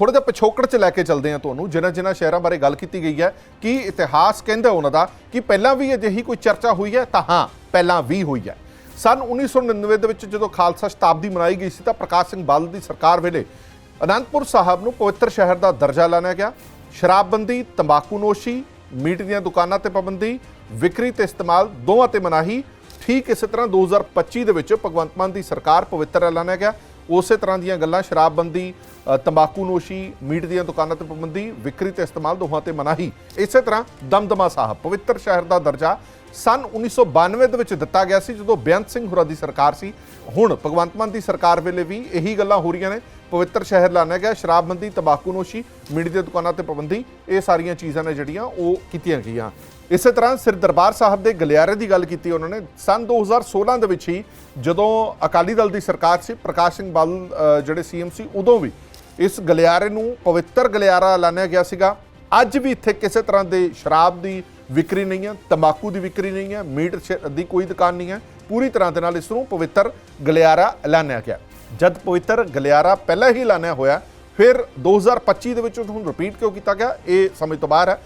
ਥੋੜਾ ਜਿਹਾ ਪਿਛੋਕੜ 'ਚ ਲੈ ਕੇ ਚੱਲਦੇ ਹਾਂ ਤੁਹਾਨੂੰ, ਜਿਨ੍ਹਾਂ ਜਿਨ੍ਹਾਂ ਸ਼ਹਿਰਾਂ ਬਾਰੇ ਗੱਲ ਕੀਤੀ ਗਈ ਹੈ, ਕਿ ਇਤਿਹਾਸ ਕਹਿੰਦਾ ਉਹਨਾਂ ਦਾ ਕਿ ਪਹਿਲਾਂ ਵੀ ਅਜਿਹੀ ਕੋਈ ਚਰਚਾ ਹੋਈ ਹੈ? ਤਾਂ ਹਾਂ, ਪਹਿਲਾਂ ਵੀ ਹੋਈ ਹੈ। ਸਨ 1999 ਦੇ ਵਿੱਚ ਜਦੋਂ ਖਾਲਸਾ ਸ਼ਤਾਬਦੀ ਮਨਾਈ ਗਈ ਸੀ ਤਾਂ ਪ੍ਰਕਾਸ਼ ਸਿੰਘ ਬਾਦਲ ਦੀ ਸਰਕਾਰ ਵੇਲੇ ਅਨੰਦਪੁਰ ਸਾਹਿਬ ਨੂੰ ਪਵਿੱਤਰ ਸ਼ਹਿਰ ਦਾ ਦਰਜਾ ਲਾਣਿਆ ਗਿਆ। ਸ਼ਰਾਬਬੰਦੀ ਤੰਬਾਕੂਨੋਸ਼ੀ ਮੀਟ ਦੀਆਂ ਦੁਕਾਨਾਂ ਤੇ ਪਾਬੰਦੀ, ਵਿਕਰੀ ਤੇ ਇਸਤੇਮਾਲ ਦੋਵਾਂ ਤੇ ਮਨਾਹੀ। ਠੀਕ ਇਸੇ ਤਰ੍ਹਾਂ 2025 ਦੇ ਵਿੱਚ ਭਗਵੰਤ ਮਾਨ ਦੀ ਸਰਕਾਰ ਪਵਿੱਤਰ ਐਲਾਨਿਆ ਗਿਆ। ਉਸੇ ਤਰ੍ਹਾਂ ਦੀਆਂ ਗੱਲਾਂ, ਸ਼ਰਾਬਬੰਦੀ ਤੰਬਾਕੂ ਨੋਸ਼ੀ ਮੀਟ ਦੀਆਂ ਦੁਕਾਨਾਂ ਤੇ ਪਾਬੰਦੀ ਵਿਕਰੀ ਤੇ ਇਸਤੇਮਾਲ ਦੋਹਾਂ ਤੇ ਮਨਾਹੀ। ਇਸੇ ਤਰ੍ਹਾਂ ਦਮਦਮਾ ਸਾਹਿਬ ਪਵਿੱਤਰ ਸ਼ਹਿਰ ਦਾ ਦਰਜਾ ਸਨ 1992 ਦੇ ਵਿੱਚ ਦਿੱਤਾ ਗਿਆ ਸੀ ਜਦੋਂ ਬੇਅੰਤ ਸਿੰਘ ਹੁਰਾ ਦੀ ਸਰਕਾਰ ਸੀ। ਹੁਣ ਭਗਵੰਤ ਮਾਨ ਦੀ ਸਰਕਾਰ ਵੇਲੇ ਵੀ ਇਹੀ ਗੱਲਾਂ ਹੋ ਰਹੀਆਂ ਨੇ। ਪਵਿੱਤਰ ਸ਼ਹਿਰ ਐਲਾਨਿਆ ਗਿਆ ਸ਼ਰਾਬਬੰਦੀ ਤੰਬਾਕੂਨੋਸ਼ੀ ਮੀਟ ਦੀਆਂ ਦੁਕਾਨਾਂ ਤੇ ਪਾਬੰਦੀ ਇਹ ਸਾਰੀਆਂ ਚੀਜ਼ਾਂ ਨੇ ਜਿਹੜੀਆਂ ਉਹ ਕੀਤੀਆਂ ਗਈਆਂ। ਇਸੇ ਤਰ੍ਹਾਂ ਸਿਰ ਦਰਬਾਰ ਸਾਹਿਬ ਦੇ ਗਲਿਆਰੇ ਦੀ ਗੱਲ ਕੀਤੀ ਉਹਨਾਂ ਨੇ। ਸਨ 2016 ਦੇ ਵਿੱਚ ਹੀ ਜਦੋਂ ਅਕਾਲੀ ਦਲ ਦੀ ਸਰਕਾਰ ਸੀ ਪ੍ਰਕਾਸ਼ ਸਿੰਘ ਬਾਦਲ ਅ, ਜਿਹੜੇ ਸੀਐਮ ਸੀ ਉਦੋਂ ਵੀ ਇਸ ਗਲਿਆਰੇ ਨੂੰ ਪਵਿੱਤਰ ਗਲਿਆਰਾ ਐਲਾਨਿਆ ਗਿਆ ਸੀਗਾ। ਅੱਜ ਵੀ ਇੱਥੇ ਕਿਸੇ ਤਰ੍ਹਾਂ ਦੇ ਸ਼ਰਾਬ ਦੀ ਵਿਕਰੀ ਨਹੀਂ ਹੈ, ਤੰਬਾਕੂ ਦੀ ਵਿਕਰੀ ਨਹੀਂ ਹੈ, ਮੀਟ ਦੀ ਕੋਈ ਦੁਕਾਨ ਨਹੀਂ ਹੈ। ਪੂਰੀ ਤਰ੍ਹਾਂ ਦੇ ਨਾਲ ਇਸ ਨੂੰ ਪਵਿੱਤਰ ਗਲਿਆਰਾ ਐਲਾਨਿਆ ਗਿਆ। ਜਦ ਪਵਿੱਤਰ ਗਲਿਆਰਾ ਪਹਿਲਾਂ ਹੀ ਐਲਾਨਿਆ ਹੋਇਆ, ਫਿਰ 2025 ਦੇ ਵਿੱਚ ਹੁਣ ਰਿਪੀਟ ਕਿਉਂ ਕੀਤਾ ਗਿਆ? ਇਹ ਸਮਝ ਤੋਂ ਬਾਹਰ ਹੈ।